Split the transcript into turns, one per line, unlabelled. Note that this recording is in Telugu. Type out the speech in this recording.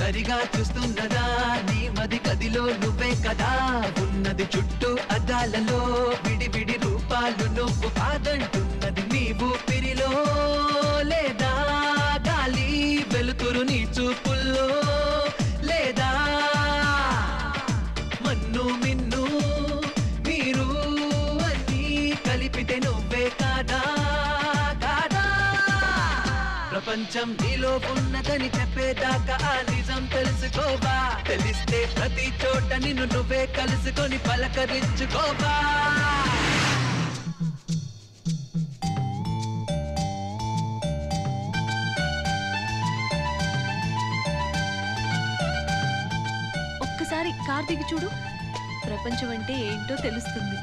సరిగా చూస్తున్నదా నీ మది గదిలో నువ్వే కదా? ఉన్నది చుట్టూ అద్దాలలో విడి విడి రూపాలు నువ్వు కాదంటున్నది నీ పిరిలో లేదా? గాలి వెలుతురు నీ చూపుల్లో లేదా? మన్ను మిన్ను మీరు అన్ని కలిపితే నువ్వే కాదా? ప్రపంచం నీలో ఉన్నదని చెప్పేదాకా ఆ తెలుసుకోవా తెలిస్తే ప్రతి చోట నిన్ను నువ్వే కలుసుకొని పలకరించుకోవా?
ఒక్కసారి కార్ దిగి చూడు. ప్రపంచం అంటే ఏంటో తెలుస్తుంది.